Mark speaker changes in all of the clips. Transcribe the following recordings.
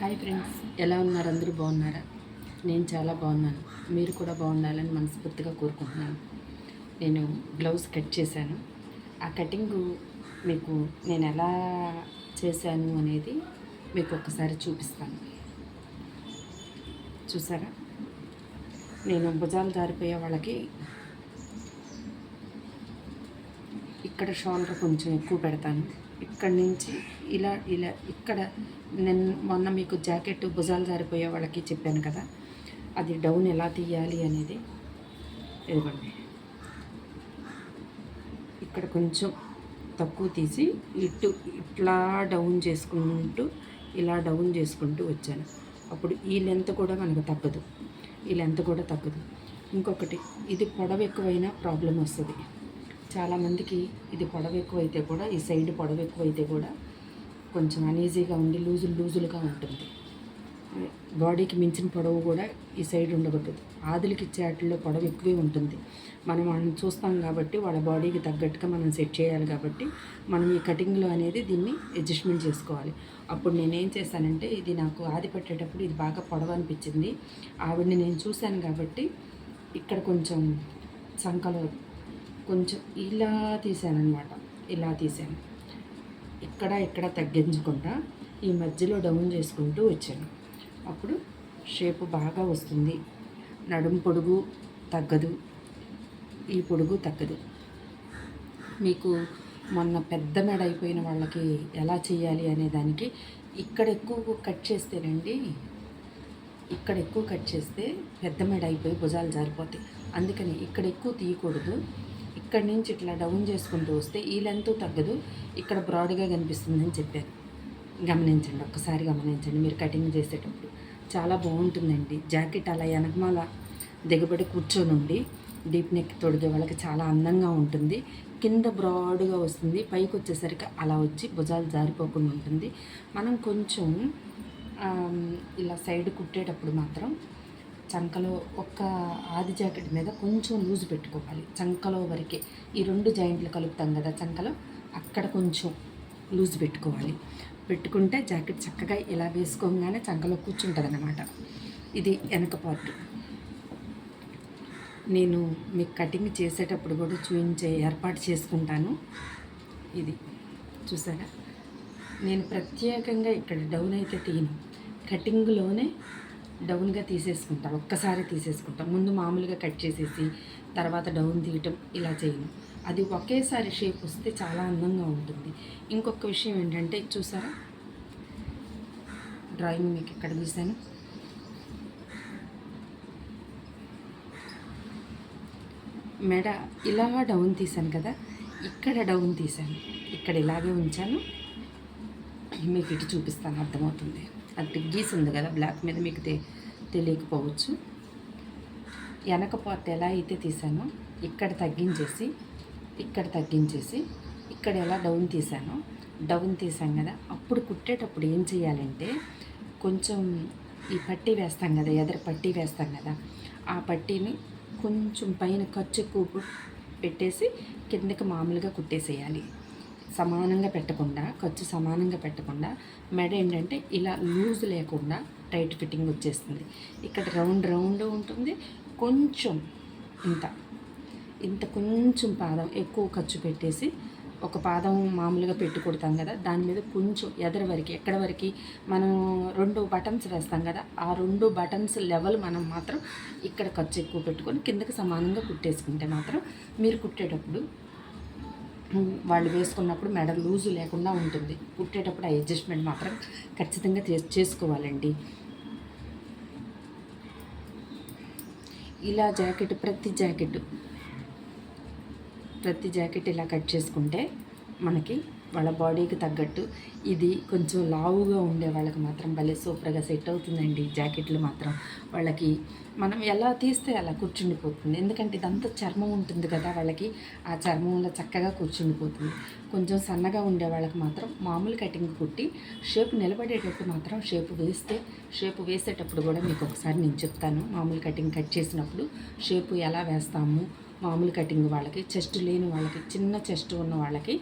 Speaker 1: Hi friends ఎలా ఉన్నారు? అందరూ బాగున్నారా? నేను చాలా బాగున్నాను. మీరు కూడా బాగుండాలని మనస్ఫూర్తిగా కోరుకుంటున్నాను. నేను బ్లౌజ్ కట్ చేశాను. ఆ కటింగ్ మీకు నేను ఎలా చేశాను అనేది మీకు ఒకసారి చూపిస్తాను. చూసారా? నేను భుజాలు జారిపోయే వాళ్ళకి ఇక్కడ షోల్డర్ కొంచెం ఎక్కువ పెడతాను. ఇక్కడి నుంచి ఇలా ఇలా ఇక్కడ నేను మొన్న మీకు జాకెట్ భుజాలు జారిపోయే వాళ్ళకి చెప్పాను కదా అది డౌన్ ఎలా తీయాలి అనేది ఇదిగోండి. ఇక్కడ కొంచెం తక్కువ తీసి ఇటు ఇట్లా డౌన్ చేసుకుంటూ ఇలా డౌన్ చేసుకుంటూ వచ్చాను. అప్పుడు ఈ లెంత్ కూడా మనకు తగ్గదు. ఈ లెంత్ కూడా తగ్గదు. ఇంకొకటి ఇది పొడవు ఎక్కువైనా ప్రాబ్లం వస్తుంది. చాలామందికి ఇది పొడవు ఎక్కువైతే కూడా ఈ సైడ్ పొడవు ఎక్కువైతే కూడా కొంచెం అనీజీగా ఉండి లూజులు లూజులుగా ఉంటుంది. బాడీకి మించిన పొడవు కూడా ఈ సైడ్ ఉండకూడదు. ఆదులకి ఇచ్చే వాటిల్లో పొడవు ఎక్కువే ఉంటుంది. మనం వాళ్ళని చూస్తాం కాబట్టి వాళ్ళ బాడీకి తగ్గట్టుగా మనం సెట్ చేయాలి కాబట్టి మనం ఈ కటింగ్లో అనేది దీన్ని అడ్జస్ట్మెంట్ చేసుకోవాలి. అప్పుడు నేనేం చేశానంటే ఇది నాకు ఆది పెట్టేటప్పుడు ఇది బాగా పొడవు అనిపించింది. ఆవిడని నేను చూశాను కాబట్టి ఇక్కడ కొంచెం సంకలో కొంచెం ఇలా తీసాను అనమాట ఇలా తీసాను. ఇక్కడ ఇక్కడ తగ్గించకుండా ఈ మధ్యలో డౌన్ చేసుకుంటూ వచ్చాను. అప్పుడు షేపు బాగా వస్తుంది. నడుము పొడుగు తగ్గదు. ఈ పొడుగు తగ్గదు. మీకు మొన్న పెద్ద మెడ అయిపోయిన వాళ్ళకి ఎలా చేయాలి అనే దానికి ఇక్కడ ఎక్కువ కట్ చేస్తేనండి ఇక్కడ ఎక్కువ కట్ చేస్తే పెద్ద మెడ అయిపోయి భుజాలు జారిపోతాయి. అందుకని ఇక్కడ ఎక్కువ తీయకూడదు. ఇక్కడ నుంచి ఇట్లా డౌన్ చేసుకుంటూ వస్తే ఈ లెంత్ తగ్గదు. ఇక్కడ బ్రాడ్గా కనిపిస్తుందని చెప్పారు. గమనించండి ఒక్కసారి గమనించండి మీరు కటింగ్ చేసేటప్పుడు. చాలా బాగుంటుందండి. జాకెట్ అలా వెనకమాల దిగబడి కూర్చొని ఉండి డీప్ నెక్ తొడిగే వాళ్ళకి చాలా అందంగా ఉంటుంది. కింద బ్రాడ్గా వస్తుంది. పైకి వచ్చేసరికి అలా వచ్చి భుజాలు జారిపోకుండా ఉంటుంది. మనం కొంచెం ఇలా సైడ్ కుట్టేటప్పుడు మాత్రం చంకలో ఒక్క ఆది జాకెట్ మీద కొంచెం లూజ్ పెట్టుకోవాలి. చంకలో వరకే ఈ రెండు జాయింట్లు కలుపుతాం కదా చంకలో అక్కడ కొంచెం లూజ్ పెట్టుకోవాలి. పెట్టుకుంటే జాకెట్ చక్కగా ఇలా వేసుకోగానే చంకలో కూర్చుంటుంది అనమాట ఇది వెనక పార్ట్. నేను మీకు కటింగ్ చేసేటప్పుడు కూడా చూపించే ఏర్పాటు చేసుకుంటాను. ఇది చూసారా? నేను ప్రత్యేకంగా ఇక్కడ డౌన్ అయితే తీయను కటింగ్లోనే డౌన్గా తీసేసుకుంటాం ఒక్కసారి తీసేసుకుంటాం. ముందు మామూలుగా కట్ చేసేసి తర్వాత డౌన్ తీయటం ఇలా చేయను. అది ఒకేసారి షేప్ వస్తే చాలా అందంగా ఉంటుంది. ఇంకొక విషయం ఏంటంటే చూసారా? డ్రాయింగ్ మీకు ఎక్కడ గీసాను మెడ ఇలా డౌన్ తీసాను కదా ఇక్కడ డౌన్ తీసాను ఇక్కడ ఇలాగే ఉంచాను. మీకు ఇటు చూపిస్తాను అర్థమవుతుంది. అది గీస్ ఉంది కదా బ్లాక్ మీద మీకు తె తెలియకపోవచ్చు. వెనక పార్ట్ ఎలా అయితే తీసానో ఇక్కడ తగ్గించేసి ఇక్కడ తగ్గించేసి ఇక్కడ ఎలా డౌన్ తీసానో డౌన్ తీసాం కదా అప్పుడు కుట్టేటప్పుడు ఏం చేయాలంటే కొంచెం ఈ పట్టీ వేస్తాం కదా ఎదర పట్టీ వేస్తాం కదా ఆ పట్టీని కొంచెం పైన ఖర్చు ఎక్కువ పెట్టేసి కిందకి మామూలుగా కుట్టేసేయాలి. సమానంగా పెట్టకుండా ఖర్చు సమానంగా పెట్టకుండా మెడ ఏంటంటే ఇలా లూజ్ లేకుండా టైట్ ఫిట్టింగ్ వచ్చేస్తుంది. ఇక్కడ రౌండ్ రౌండ్ ఉంటుంది. కొంచెం ఇంత ఇంత కొంచెం పాదం ఎక్కువ ఖర్చు పెట్టేసి ఒక పాదం మామూలుగా పెట్టి కదా దాని మీద కొంచెం ఎదర వరకు ఎక్కడ వరకు మనం రెండు బటన్స్ వేస్తాం కదా ఆ రెండు బటన్స్ లెవెల్ మనం మాత్రం ఇక్కడ ఖర్చు ఎక్కువ పెట్టుకొని కిందకి సమానంగా కుట్టేసుకుంటే మాత్రం మీరు కుట్టేటప్పుడు వాళ్ళు వేసుకున్నప్పుడు మెడ లూజు లేకుండా ఉంటుంది. కుట్టేటప్పుడు ఆ అడ్జస్ట్మెంట్ మాత్రం ఖచ్చితంగా చేసుకోవాలండి. ఇలా జాకెట్ ప్రతి జాకెట్ ప్రతి జాకెట్ ఇలా కట్ చేసుకుంటే మనకి వాళ్ళ బాడీకి తగ్గట్టు ఇది కొంచెం లావుగా ఉండే వాళ్ళకి మాత్రం భలే సూపర్గా సెట్ అవుతుందండి జాకెట్లు మాత్రం. వాళ్ళకి మనం ఎలా తీస్తే అలా కూర్చుండిపోతుంది. ఎందుకంటే ఇదంతా చర్మం ఉంటుంది కదా వాళ్ళకి ఆ చర్మంలో చక్కగా కూర్చుండిపోతుంది. కొంచెం సన్నగా ఉండే వాళ్ళకి మాత్రం మామూలు కటింగ్ కుట్టి షేప్ నిలబడేటట్టు మాత్రం షేప్ వేస్తే షేప్ వేసేటప్పుడు కూడా మీకు ఒకసారి నేను చెప్తాను. మామూలు కటింగ్ కట్ చేసినప్పుడు షేపు ఎలా వేస్తాము మామూలు కటింగ్ వాళ్ళకి చెస్ట్ లేని వాళ్ళకి చిన్న చెస్ట్ ఉన్న వాళ్ళకి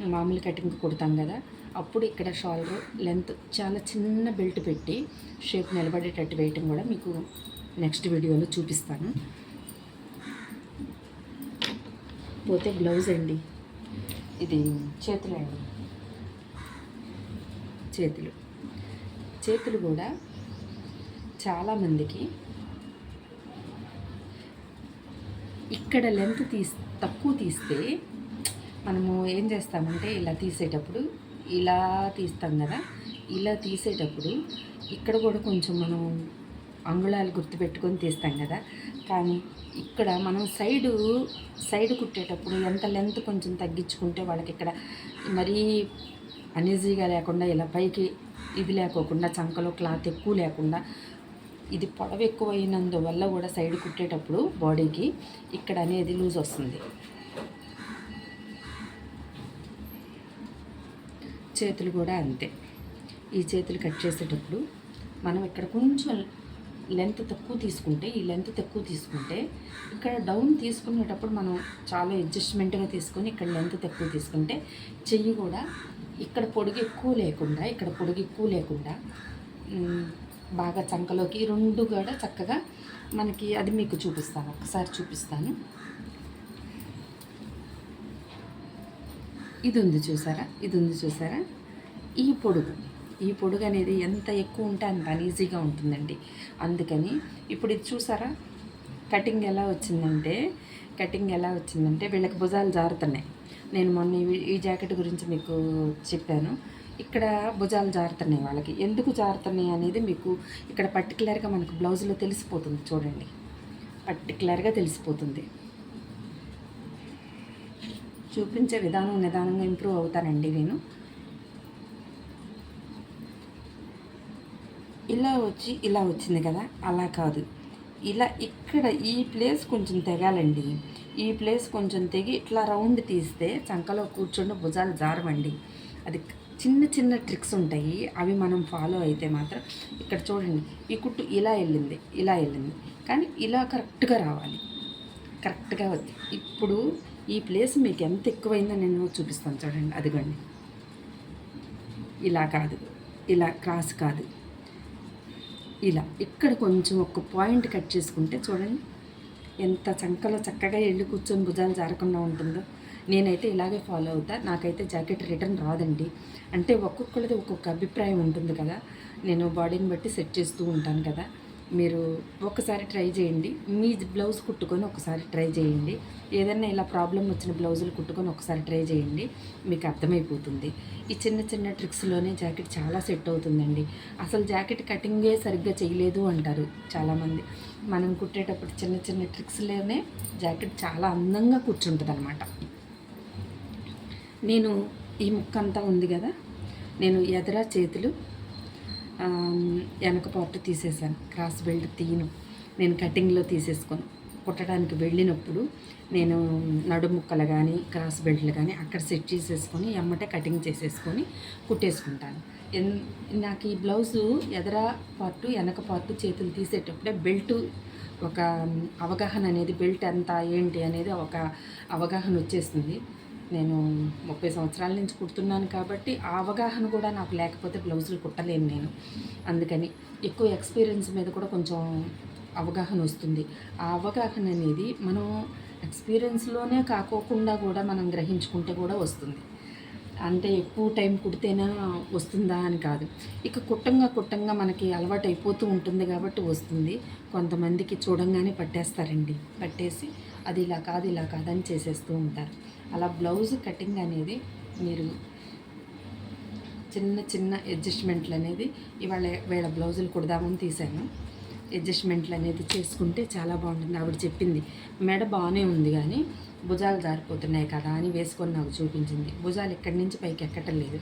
Speaker 1: మామూలు కటింగ్ కుడతాం కదా. అప్పుడు ఇక్కడ షోల్డర్ లెంత్ చాలా చిన్న బెల్ట్ పెట్టి షేప్ నిలబడేటట్టు వేయటం కూడా మీకు నెక్స్ట్ వీడియోలో చూపిస్తాను. పోతే బ్లౌజ్ అండి. ఇది చేతులు అండి. చేతులు. చేతులు కూడా చాలామందికి ఇక్కడ లెంత్ తీస్ తక్కువ తీస్తే మనము ఏం చేస్తామంటే ఇలా తీసేటప్పుడు ఇలా తీస్తాం కదా ఇలా తీసేటప్పుడు ఇక్కడ కూడా కొంచెం మనం అంగుళాలు గుర్తుపెట్టుకొని తీస్తాం కదా. కానీ ఇక్కడ మనం సైడు సైడ్ కుట్టేటప్పుడు ఎంత లెంత్ కొంచెం తగ్గించుకుంటే వాళ్ళకి ఇక్కడ మరీ అనీజీగా లేకుండా ఇలా పైకి ఇది లేకోకుండా చంకలో క్లాత్ ఎక్కువ లేకుండా ఇది పొడవు ఎక్కువైనందువల్ల కూడా సైడ్ కుట్టేటప్పుడు బాడీకి ఇక్కడ అనేది లూజ్ వస్తుంది. చేతులు కూడా అంతే. ఈ చేతులు కట్ చేసేటప్పుడు మనం ఇక్కడ కొంచెం లెంత్ తక్కువ తీసుకుంటే ఈ లెంత్ తక్కువ తీసుకుంటే ఇక్కడ డౌన్ తీసుకునేటప్పుడు మనం చాలా అడ్జస్ట్మెంట్గా తీసుకొని ఇక్కడ లెంత్ తక్కువ తీసుకుంటే చెయ్యి కూడా ఇక్కడ పొడుగు ఎక్కువ లేకుండా ఇక్కడ పొడుగు ఎక్కువ లేకుండా బాగా చంకలోకి రెండు కూడా చక్కగా మనకి అది మీకు చూపిస్తాను. ఒకసారి చూపిస్తాను. ఇది ఉంది చూసారా? ఇది ఉంది చూసారా? ఈ పొడుగు. ఈ పొడుగు అనేది ఎంత ఎక్కువ ఉంటే అంత అనీజీగా ఉంటుందండి. అందుకని ఇప్పుడు ఇది చూసారా? కటింగ్ ఎలా వచ్చిందంటే కటింగ్ ఎలా వచ్చిందంటే వీళ్ళకి భుజాలు జారుతున్నాయి. నేను మొన్న ఈ- ఈ జాకెట్ గురించి మీకు చెప్పాను. ఇక్కడ భుజాలు జారుతున్నాయి వాళ్ళకి. ఎందుకు జారుతున్నాయి అనేది మీకు ఇక్కడ పర్టికులర్గా మనకు బ్లౌజ్లో తెలిసిపోతుంది చూడండి. పర్టికులర్గా తెలిసిపోతుంది. చూపించే విధానం నిదానంగా ఇంప్రూవ్ అవుతానండి నేను. ఇలా వచ్చి ఇలా వచ్చింది కదా? అలా కాదు. ఇలా ఇక్కడ ఈ ప్లేస్ కొంచెం తెగాలండి. ఈ ప్లేస్ కొంచెం తెగి ఇట్లా రౌండ్ తీస్తే చంకలో కూర్చుండి భుజాలు జారవండి. అది చిన్న చిన్న ట్రిక్స్ ఉంటాయి. అవి మనం ఫాలో అయితే మాత్రం ఇక్కడ చూడండి ఈ కుట్టు ఇలా వెళ్ళింది ఇలా వెళ్ళింది. కానీ ఇలా కరెక్ట్గా రావాలి. కరెక్ట్గా వచ్చి ఇప్పుడు ఈ ప్లేస్ మీకు ఎంత ఎక్కువైందో నేను చూపిస్తాను చూడండి అదిగోండి. ఇలా కాదు ఇలా క్రాస్ కాదు. ఇలా ఇక్కడ కొంచెం ఒక పాయింట్ కట్ చేసుకుంటే చూడండి ఎంత చంకలో చక్కగా వెళ్ళి కూర్చొని భుజాలు జారకుండా ఉంటుందో. నేనైతే ఇలాగే ఫాలో అవుతా. నాకైతే జాకెట్ రిటర్న్ రాదండి. అంటే ఒక్కొక్కరిది ఒక్కొక్క అభిప్రాయం ఉంటుంది కదా. నేను బాడీని బట్టి సెట్ చేస్తూ ఉంటాను కదా. మీరు ఒకసారి ట్రై చేయండి. మీ బ్లౌజ్ కుట్టుకొని ఒకసారి ట్రై చేయండి. ఏదైనా ఇలా ప్రాబ్లం వచ్చిన బ్లౌజులు కుట్టుకొని ఒకసారి ట్రై చేయండి. మీకు అర్థమైపోతుంది. ఈ చిన్న చిన్న ట్రిక్స్లోనే జాకెట్ చాలా సెట్ అవుతుందండి. అసలు జాకెట్ కటింగే సరిగ్గా చేయలేదు అంటారు చాలామంది. మనం కుట్టేటప్పుడు చిన్న చిన్న ట్రిక్స్లోనే జాకెట్ చాలా అందంగా కూర్చుంటుంది అనమాట నేను ఈ ముక్క అంతా ఉంది కదా. నేను ఎదర చేతులు వెనక పార్ట్ తీసేసాను క్రాస్ బెల్ట్ తీయను నేను కటింగ్లో తీసేసుకొని కుట్టడానికి వెళ్ళినప్పుడు నేను నడు ముక్కలు కానీ క్రాస్ బెల్ట్లు కానీ అక్కడ సెట్ చేసేసుకొని ఎమ్మటే కటింగ్ చేసేసుకొని కుట్టేసుకుంటాను. ఎన్ నాకు ఈ బ్లౌజు ఎదర పార్టు వెనక పార్టు చేతులు తీసేటప్పుడే బెల్ట్ ఒక అవగాహన అనేది బెల్ట్ ఎంత ఏంటి అనేది ఒక అవగాహన వచ్చేస్తుంది నేను ముప్పై సంవత్సరాల నుంచి కుడుతున్నాను కాబట్టి ఆ అవగాహన కూడా నాకు లేకపోతే బ్లౌజులు కుట్టలేను నేను. అందుకని ఎక్కువ ఎక్స్పీరియన్స్ మీద కూడా కొంచెం అవగాహన వస్తుంది. ఆ అవగాహన అనేది మనం ఎక్స్పీరియన్స్లోనే కాకోకుండా కూడా మనం గ్రహించుకుంటే కూడా వస్తుంది. అంటే ఎక్కువ టైం కుడితేనే వస్తుందా అని కాదు. ఇక కుట్టంగా కుట్టంగా మనకి అలవాటు అయిపోతూ ఉంటుంది కాబట్టి వస్తుంది. కొంతమందికి చూడంగానే పట్టేస్తారండి. పట్టేసి అది ఇలా కాదు ఇలా కాదని చేసేస్తూ ఉంటారు. అలా బ్లౌజ్ కటింగ్ అనేది మీరు చిన్న చిన్న అడ్జస్ట్మెంట్లు అనేది ఇవాళ వేళ బ్లౌజులు కుడదామని తీసాను అడ్జస్ట్మెంట్లు అనేది చేసుకుంటే చాలా బాగుంటుంది. ఆవిడ చెప్పింది మెడ బాగానే ఉంది కానీ భుజాలు జారిపోతున్నాయి కదా అని వేసుకొని నాకు చూపించింది. భుజాలు ఎక్కడి నుంచి పైకి ఎక్కటం లేదు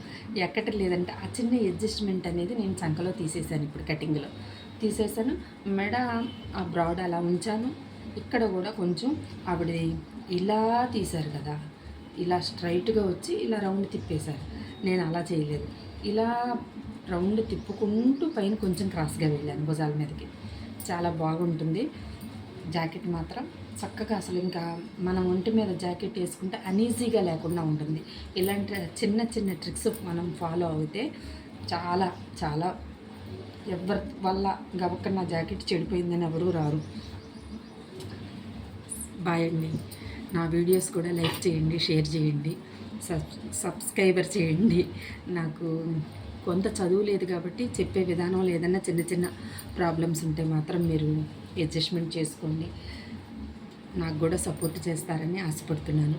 Speaker 1: ఎక్కటం లేదంటే ఆ చిన్న అడ్జస్ట్మెంట్ అనేది నేను చంకలో తీసేసాను ఇప్పుడు కటింగ్లో. తీసేసాను మెడ ఆ బ్రాడ్ అలా ఉంచాను. ఇక్కడ కూడా కొంచెం ఆవిడ ఇలా తీశారు కదా ఇలా స్ట్రైట్గా వచ్చి ఇలా రౌండ్ తిప్పేశారు. నేను అలా చేయలేదు. ఇలా రౌండ్ తిప్పుకుంటూ పైన కొంచెం క్రాస్గా వెళ్ళాను భుజాల మీదకి. చాలా బాగుంటుంది. జాకెట్ మాత్రం చక్కగా అసలు ఇంకా మన ఒంటి మీద జాకెట్ వేసుకుంటే అనీజీగా లేకుండా ఉంటుంది. ఇలాంటి చిన్న చిన్న ట్రిక్స్ మనం ఫాలో అయితే చాలా చాలా ఎవరి వల్ల గబక్క నా జాకెట్ చెడిపోయిందని ఎవరూ రారు. బాయ్ అండి. నా వీడియోస్ కూడా లైక్ చేయండి షేర్ చేయండి సబ్ సబ్స్క్రైబర్ చేయండి. నాకు కొంత చదువు లేదు కాబట్టి చెప్పే విధానం లేదన్నా చిన్న చిన్న ప్రాబ్లమ్స్ ఉంటే మాత్రం మీరు అడ్జస్ట్మెంట్ చేసుకోండి. నాకు కూడా సపోర్ట్ చేస్తారని ఆశపడుతున్నాను.